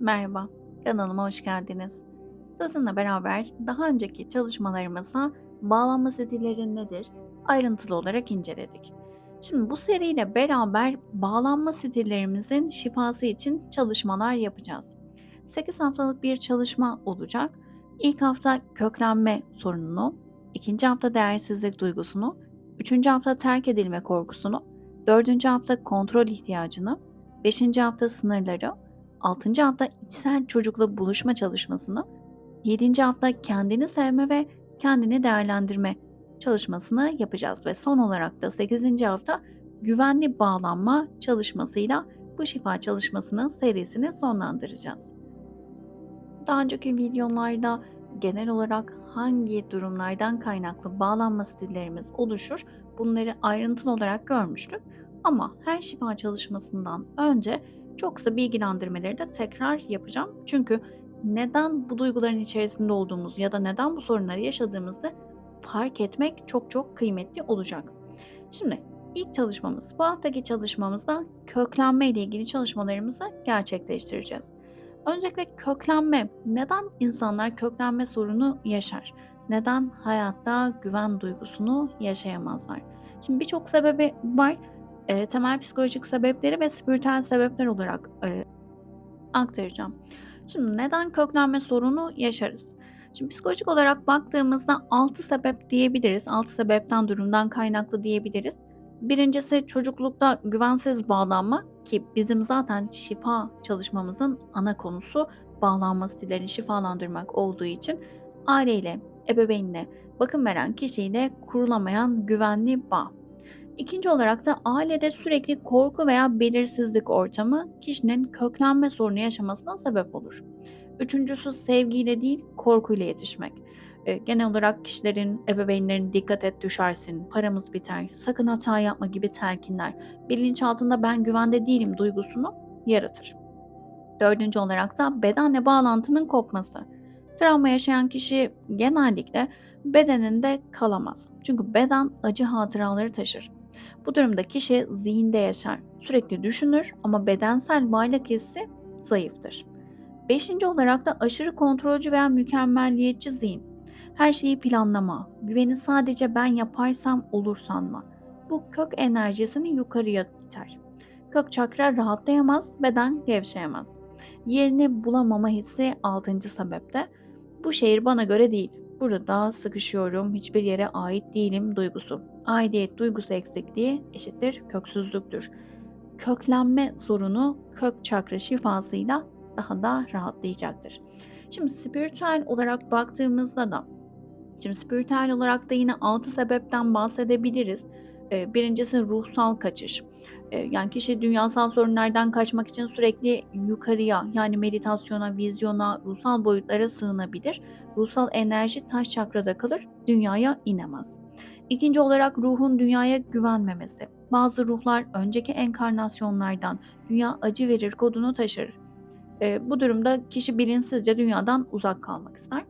Merhaba, kanalıma hoş geldiniz. Sizinle beraber daha önceki çalışmalarımızda bağlanma stilleri nedir ayrıntılı olarak inceledik. Şimdi bu seriyle beraber bağlanma stillerimizin şifası için çalışmalar yapacağız. 8 haftalık bir çalışma olacak. İlk hafta köklenme sorununu, ikinci hafta değersizlik duygusunu, üçüncü hafta terk edilme korkusunu, dördüncü hafta kontrol ihtiyacını, beşinci hafta sınırları, Altıncı hafta içsel çocukla buluşma çalışmasını, yedinci hafta kendini sevme ve kendini değerlendirme çalışmasını yapacağız ve son olarak da sekizinci hafta güvenli bağlanma çalışmasıyla bu şifa çalışmasının serisini sonlandıracağız. Daha önceki videolarda genel olarak hangi durumlardan kaynaklı bağlanma stillerimiz oluşur bunları ayrıntılı olarak görmüştük. Ama her şifa çalışmasından önce çok kısa bilgilendirmeleri de tekrar yapacağım. Çünkü neden bu duyguların içerisinde olduğumuzu ya da neden bu sorunları yaşadığımızı fark etmek çok çok kıymetli olacak. Şimdi ilk çalışmamız, bu haftaki çalışmamızda köklenme ile ilgili çalışmalarımızı gerçekleştireceğiz. Öncelikle köklenme. Neden insanlar köklenme sorunu yaşar? Neden hayatta güven duygusunu yaşayamazlar? Şimdi birçok sebebi var. Eee, temel psikolojik sebepleri ve spiritüel sebepler olarak, eee, aktaracağım. Şimdi neden köklenme sorunu yaşarız? Şimdi psikolojik olarak baktığımızda 6 sebep diyebiliriz. 6 sebepten, durumdan kaynaklı diyebiliriz. Birincisi çocuklukta güvensiz bağlanma ki bizim zaten şifa çalışmamızın ana konusu bağlanma stillerini şifalandırmak olduğu için aileyle, ebeveynle, bakım veren kişiyle kurulamayan güvenli bağ. İkinci olarak da ailede sürekli korku veya belirsizlik ortamı kişinin köklenme sorunu yaşamasına sebep olur. Üçüncüsü sevgiyle değil korkuyla yetişmek. Eee, genel olarak kişilerin, ebeveynlerin dikkat et düşersin, paramız biter, sakın hata yapma gibi telkinler bilinçaltında ben güvende değilim duygusunu yaratır. Dördüncü olarak da bedenle bağlantının kopması. Travma yaşayan kişi genellikle bedeninde kalamaz. Çünkü beden acı hatıraları taşır. Bu durumda kişi zihinde yaşar, sürekli düşünür ama bedensel varlık hissi zayıftır. Beşinci olarak da aşırı kontrolcü veya mükemmelliyetçi zihin. Her şeyi planlama, güveni sadece ben yaparsam olur sanma. Bu kök enerjisini yukarıya iter. Kök çakra rahatlayamaz, beden gevşeyemez. Yerini bulamama hissi altıncı sebepte. Bu şehir bana göre değil. Burada sıkışıyorum, hiçbir yere ait değilim duygusu. Aidiyet duygusu eksikliği eşittir köksüzlüktür. Köklenme sorunu kök çakra şifasıyla daha da rahatlayacaktır. Şimdi spiritüel olarak baktığımızda da Şimdi spiritüel olarak da yine 6 sebepten bahsedebiliriz. Eee, birincisi ruhsal kaçış. Eee, yani kişi dünyasal sorunlardan kaçmak için sürekli yukarıya yani meditasyona, vizyona, ruhsal boyutlara sığınabilir. Ruhsal enerji taş çakrada kalır, dünyaya inemez. İkinci olarak ruhun dünyaya güvenmemesi. Bazı ruhlar önceki enkarnasyonlardan dünya acı verir kodunu taşır. Eee, bu durumda kişi bilinçsizce dünyadan uzak kalmak ister.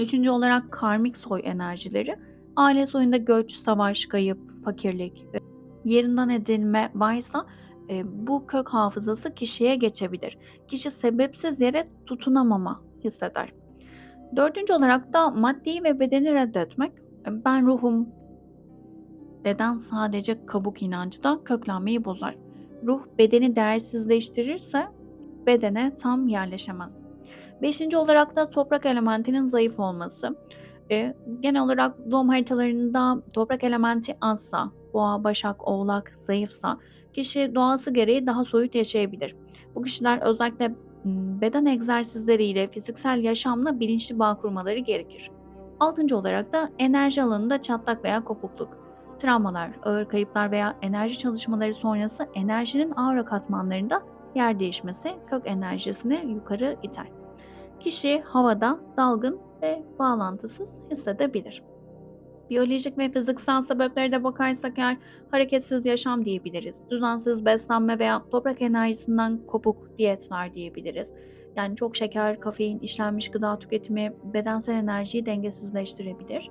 Üçüncü olarak karmik soy enerjileri. Aile soyunda göç, savaş, kayıp, fakirlik, e, yerinden edilme varsa e, bu kök hafızası kişiye geçebilir. Kişi sebepsiz yere tutunamama hisseder. Dördüncü olarak da maddi ve bedeni reddetmek. E, Ben ruhum, beden sadece kabuk inancı da köklenmeyi bozar. Ruh bedeni değersizleştirirse bedene tam yerleşemez. Beşinci olarak da toprak elementinin zayıf olması. Eee, genel olarak doğum haritalarında toprak elementi azsa, Boğa, Başak, Oğlak zayıfsa kişi doğası gereği daha soyut yaşayabilir. Bu kişiler özellikle, ımm, beden egzersizleriyle, fiziksel yaşamla bilinçli bağ kurmaları gerekir. Altıncı olarak da enerji alanında çatlak veya kopukluk. Travmalar, ağır kayıplar veya enerji çalışmaları sonrası enerjinin aura katmanlarında yer değişmesi kök enerjisini yukarı iter. Kişi havada dalgın ve bağlantısız hissedebilir. Biyolojik ve fiziksel sebeplere de bakarsak eğer hareketsiz yaşam diyebiliriz. Düzensiz beslenme veya toprak enerjisinden kopuk diyetler diyebiliriz. Yani çok şeker, kafein, işlenmiş gıda tüketimi bedensel enerjiyi dengesizleştirebilir.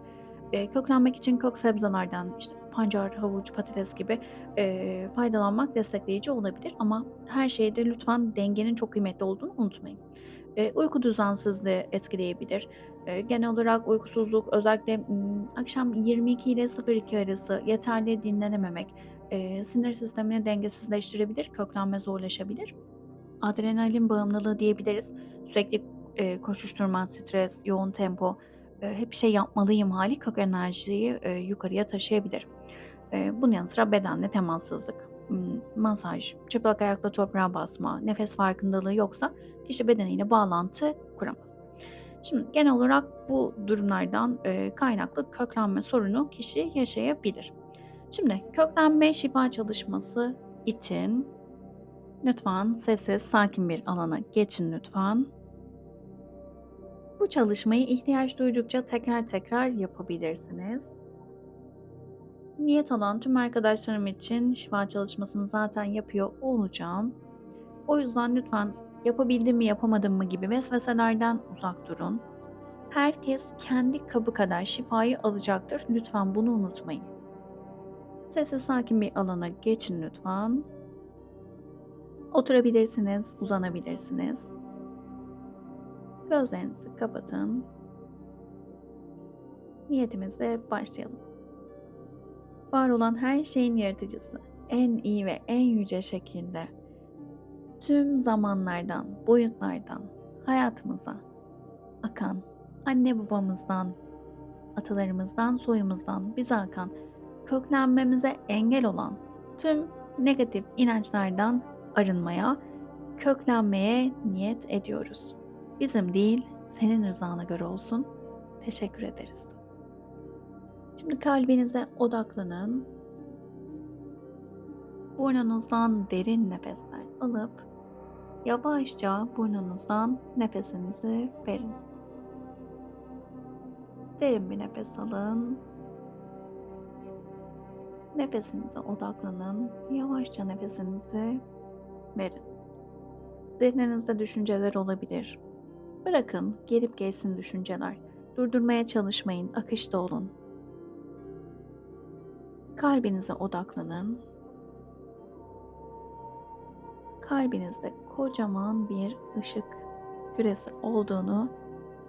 Eee, köklenmek için kök sebzelerden işte pancar, havuç, patates gibi, eee, faydalanmak destekleyici olabilir ama her şeyde lütfen dengenin çok kıymetli olduğunu unutmayın. Eee, uyku düzensizliği etkileyebilir. Eee, genel olarak uykusuzluk özellikle, ımm, akşam 22 ile 02.00 arası yeterli dinlenememek, eee, sinir sistemini dengesizleştirebilir, köklenme zorlaşabilir. Adrenalin bağımlılığı diyebiliriz. Sürekli, eee, koşuşturma, stres, yoğun tempo, eee, hep şey yapmalıyım hâli kök enerjiyi, eee, yukarıya taşıyabilir. Eee, bunun yanı sıra bedenle temassızlık, ımm, masaj, çıplak ayakla toprağa basma, nefes farkındalığı yoksa kişi bedeniyle bağlantı kuramaz. Şimdi genel olarak bu durumlardan, eee, kaynaklı köklenme sorunu kişi yaşayabilir. Şimdi köklenme şifa çalışması için lütfen sessiz, sakin bir alana geçin lütfen. Bu çalışmayı ihtiyaç duydukça tekrar tekrar yapabilirsiniz. Niyet alan tüm arkadaşlarım için şifa çalışmasını zaten yapıyor olacağım. O yüzden lütfen yapabildim mi, yapamadım mı gibi vesveselerden uzak durun. Herkes kendi kabı kadar şifayı alacaktır. Lütfen bunu unutmayın. Sessiz, sakin bir alana geçin lütfen. Oturabilirsiniz, uzanabilirsiniz. Gözlerinizi kapatın. Niyetimize başlayalım. Var olan her şeyin yaratıcısı, en iyi ve en yüce şekilde tüm zamanlardan, boyutlardan hayatımıza akan, anne babamızdan, atalarımızdan, soyumuzdan bize akan, köklenmemize engel olan tüm negatif inançlardan arınmaya, köklenmeye niyet ediyoruz. Bizim değil, senin rızana göre olsun. Teşekkür ederiz. Şimdi kalbinize odaklanın. Burnunuzdan derin nefesler alıp yavaşça burnunuzdan nefesinizi verin. Derin bir nefes alın. Nefesinize odaklanın. Yavaşça nefesinizi verin. Zihninizde düşünceler olabilir. Bırakın, gelip geçsin düşünceler. Durdurmaya çalışmayın, akışta olun. Kalbinize odaklanın. Kalbinizde kocaman bir ışık küresi olduğunu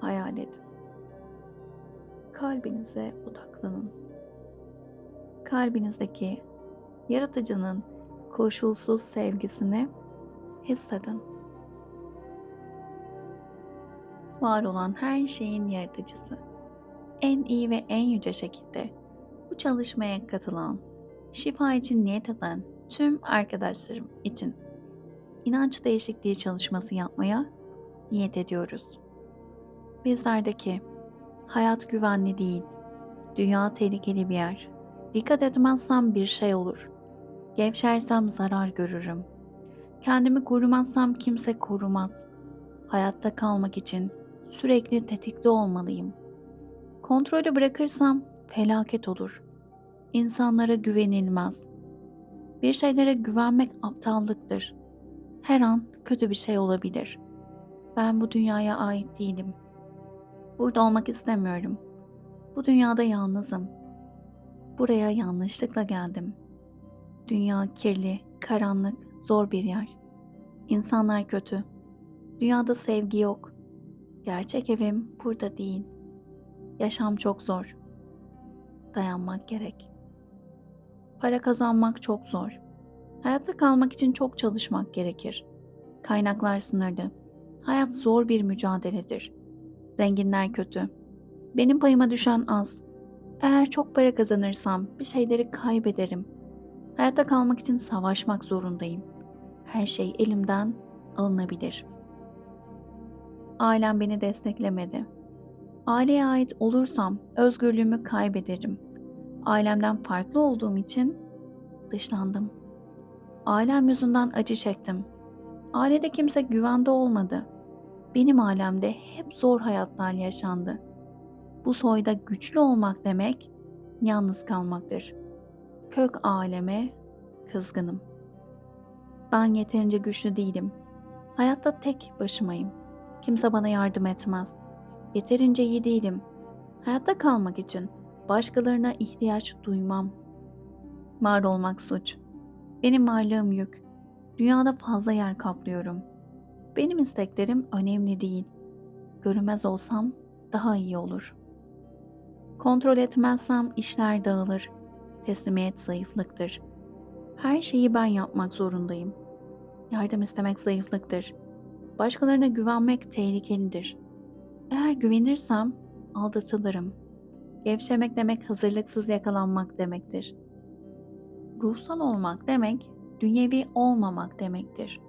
hayal edin. Kalbinize odaklanın. Kalbinizdeki yaratıcının koşulsuz sevgisini hissedin. Var olan her şeyin yaratıcısı, en iyi ve en yüce şekilde bu çalışmaya katılan, şifa için niyet eden tüm arkadaşlarım için inanç değişikliği çalışması yapmaya niyet ediyoruz. Bizlerdeki hayat güvenli değil, dünya tehlikeli bir yer. Dikkat etmezsem bir şey olur. Gevşersem zarar görürüm. Kendimi korumazsam kimse korumaz. Hayatta kalmak için sürekli tetikte olmalıyım. Kontrolü bırakırsam felaket olur. İnsanlara güvenilmez. Bir şeylere güvenmek aptallıktır. Her an kötü bir şey olabilir. Ben bu dünyaya ait değilim. Burada olmak istemiyorum. Bu dünyada yalnızım. Buraya yanlışlıkla geldim. Dünya kirli, karanlık, zor bir yer. İnsanlar kötü. Dünyada sevgi yok. Gerçek evim burada değil. Yaşam çok zor. Dayanmak gerek. Para kazanmak çok zor. Hayatta kalmak için çok çalışmak gerekir. Kaynaklar sınırlı. Hayat zor bir mücadeledir. Zenginler kötü. Benim payıma düşen az. Eğer çok para kazanırsam bir şeyleri kaybederim. Hayatta kalmak için savaşmak zorundayım. Her şey elimden alınabilir. Ailem beni desteklemedi. Aileye ait olursam özgürlüğümü kaybederim. Ailemden farklı olduğum için dışlandım. Ailem yüzünden acı çektim. Ailede kimse güvende olmadı. Benim alemde hep zor hayatlar yaşandı. Bu soyda güçlü olmak demek yalnız kalmaktır. Kök aleme kızgınım. Ben yeterince güçlü değilim. Hayatta tek başımayım. Kimse bana yardım etmez. Yeterince iyi değilim. Hayatta kalmak için başkalarına ihtiyaç duymam. Var olmak suç. Benim varlığım yük. Dünyada fazla yer kaplıyorum. Benim isteklerim önemli değil. Görünmez olsam daha iyi olur. Kontrol etmezsem işler dağılır. Teslimiyet zayıflıktır. Her şeyi ben yapmak zorundayım. Yardım istemek zayıflıktır. Başkalarına güvenmek tehlikelidir. Eğer güvenirsem aldatılırım. Gevşemek demek hazırlıksız yakalanmak demektir. Ruhsal olmak demek dünyevi olmamak demektir.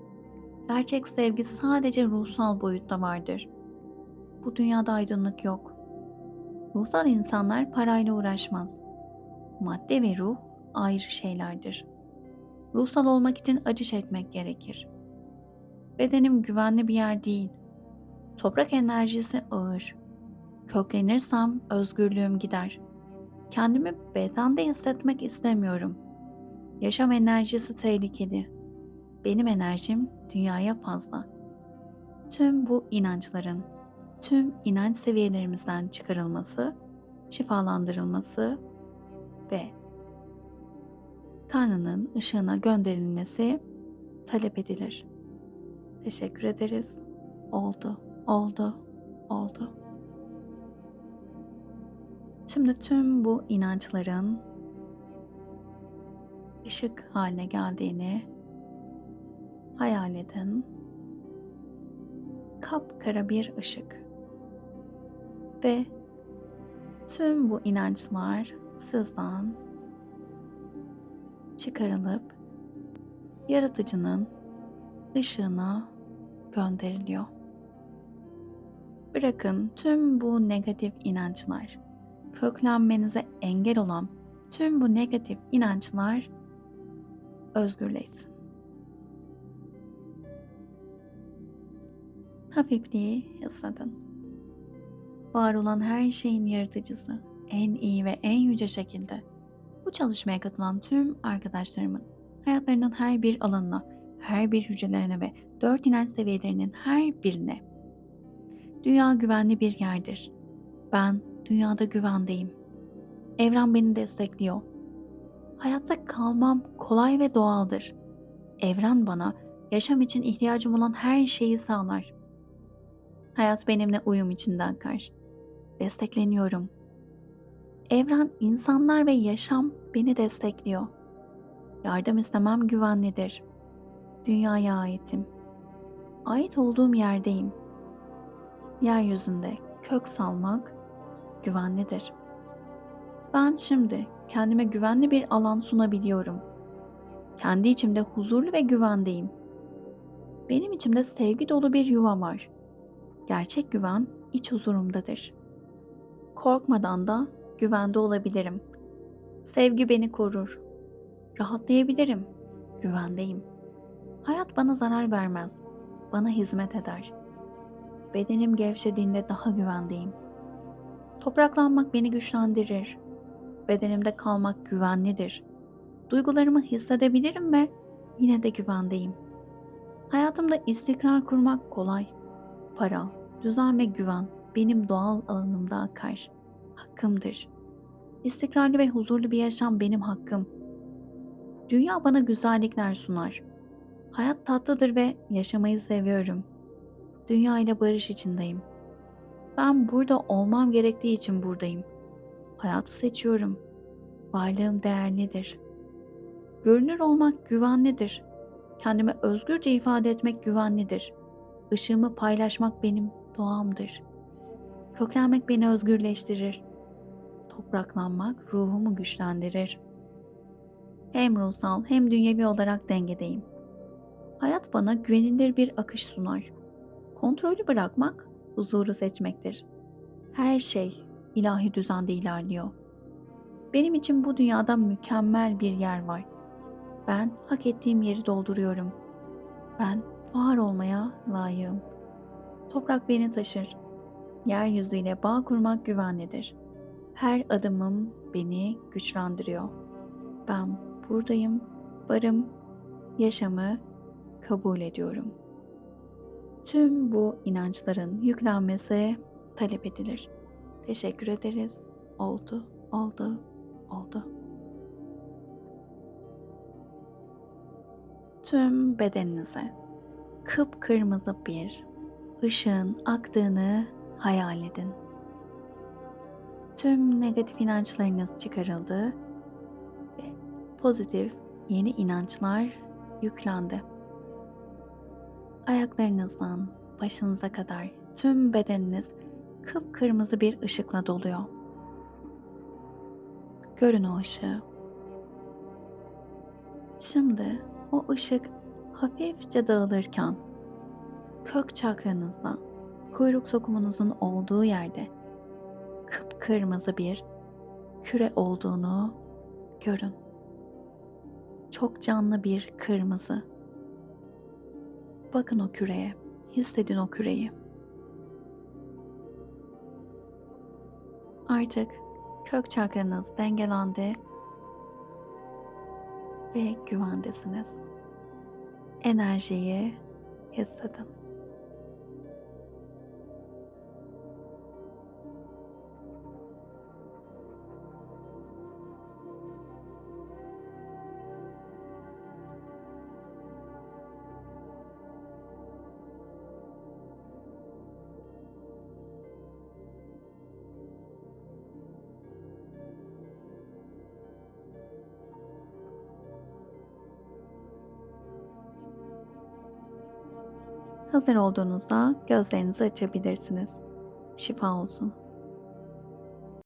Gerçek sevgi sadece ruhsal boyutta vardır. Bu dünyada aydınlık yok. Ruhsal insanlar parayla uğraşmaz. Madde ve ruh ayrı şeylerdir. Ruhsal olmak için acı çekmek gerekir. Bedenim güvenli bir yer değil. Toprak enerjisi ağır. Köklenirsem özgürlüğüm gider. Kendimi bedende hissetmek istemiyorum. Yaşam enerjisi tehlikeli. Benim enerjim dünyaya fazla. Tüm bu inançların, tüm inanç seviyelerimizden çıkarılması, şifalandırılması ve Tanrı'nın ışığına gönderilmesi talep edilir. Teşekkür ederiz. Oldu, oldu, oldu. Şimdi tüm bu inançların ışık haline geldiğini hayal edin. Kapkara bir ışık. Ve tüm bu inançlar sizden çıkarılıp yaratıcının ışığına gönderiliyor. Bırakın tüm bu negatif inançlar, köklenmenize engel olan tüm bu negatif inançlar özgürleşsin. Hafifliği hissedin. Var olan her şeyin yaratıcısı, en iyi ve en yüce şekilde bu çalışmaya katılan tüm arkadaşlarımın hayatlarının her bir alanına, her bir hücrelerine ve dört inanç seviyelerinin her birine Dünya güvenli bir yerdir. Ben dünyada güvendeyim. Evren beni destekliyor. Hayatta kalmam kolay ve doğaldır. Evren bana yaşam için ihtiyacım olan her şeyi sağlar. Hayat benimle uyum içinde akar. Destekleniyorum. Evren, insanlar ve yaşam beni destekliyor. Yardım istemem güvenlidir. Dünyaya aitim. Ait olduğum yerdeyim. Yeryüzünde kök salmak güvenlidir. Ben şimdi kendime güvenli bir alan sunabiliyorum. Kendi içimde huzurlu ve güvendeyim. Benim içimde sevgi dolu bir yuva var. Gerçek güven iç huzurumdadır. Korkmadan da güvende olabilirim. Sevgi beni korur. Rahatlayabilirim. Güvendeyim. Hayat bana zarar vermez. Bana hizmet eder. Bedenim gevşediğinde daha güvendeyim. Topraklanmak beni güçlendirir. Bedenimde kalmak güvenlidir. Duygularımı hissedebilirim ve yine de güvendeyim. Hayatımda istikrar kurmak kolay. Para, düzen ve güven benim doğal alanımda akar. Hakkımdır. İstikrarlı ve huzurlu bir yaşam benim hakkım. Dünya bana güzellikler sunar. Hayat tatlıdır ve yaşamayı seviyorum. Dünya ile barış içindeyim. Ben burada olmam gerektiği için buradayım. Hayatı seçiyorum. Varlığım değerlidir. Görünür olmak güvenlidir. Kendimi özgürce ifade etmek güvenlidir. Işığımı paylaşmak benim doğamdır. Köklenmek beni özgürleştirir. Topraklanmak ruhumu güçlendirir. Hem ruhsal hem dünyevi olarak dengedeyim. Hayat bana güvenilir bir akış sunar. Kontrolü bırakmak huzuru seçmektir. Her şey ilahi düzende ilerliyor. Benim için bu dünyada mükemmel bir yer var. Ben hak ettiğim yeri dolduruyorum. Ben var olmaya layığım. Toprak beni taşır. Yeryüzüyle bağ kurmak güvenlidir. Her adımım beni güçlendiriyor. Ben buradayım, varım, yaşamı kabul ediyorum. Tüm bu inançların yüklenmesi talep edilir. Teşekkür ederiz. Oldu, oldu, oldu. tüm bedeninize kıpkırmızı bir ışığın aktığını hayal edin. Tüm negatif inançlarınız çıkarıldı ve pozitif yeni inançlar yüklendi. Ayaklarınızdan başınıza kadar tüm bedeniniz kıpkırmızı bir ışıkla doluyor. Görün o ışığı. Şimdi o ışık hafifçe dağılırken kök çakranızda kuyruk sokumunuzun olduğu yerde kıpkırmızı bir küre olduğunu görün. Çok canlı bir kırmızı. Bakın o küreye, hissedin o küreyi. Artık kök çakranız dengelendi ve güvendesiniz. Enerjiyi hissedin. Hazır olduğunuzda gözlerinizi açabilirsiniz. Şifa olsun.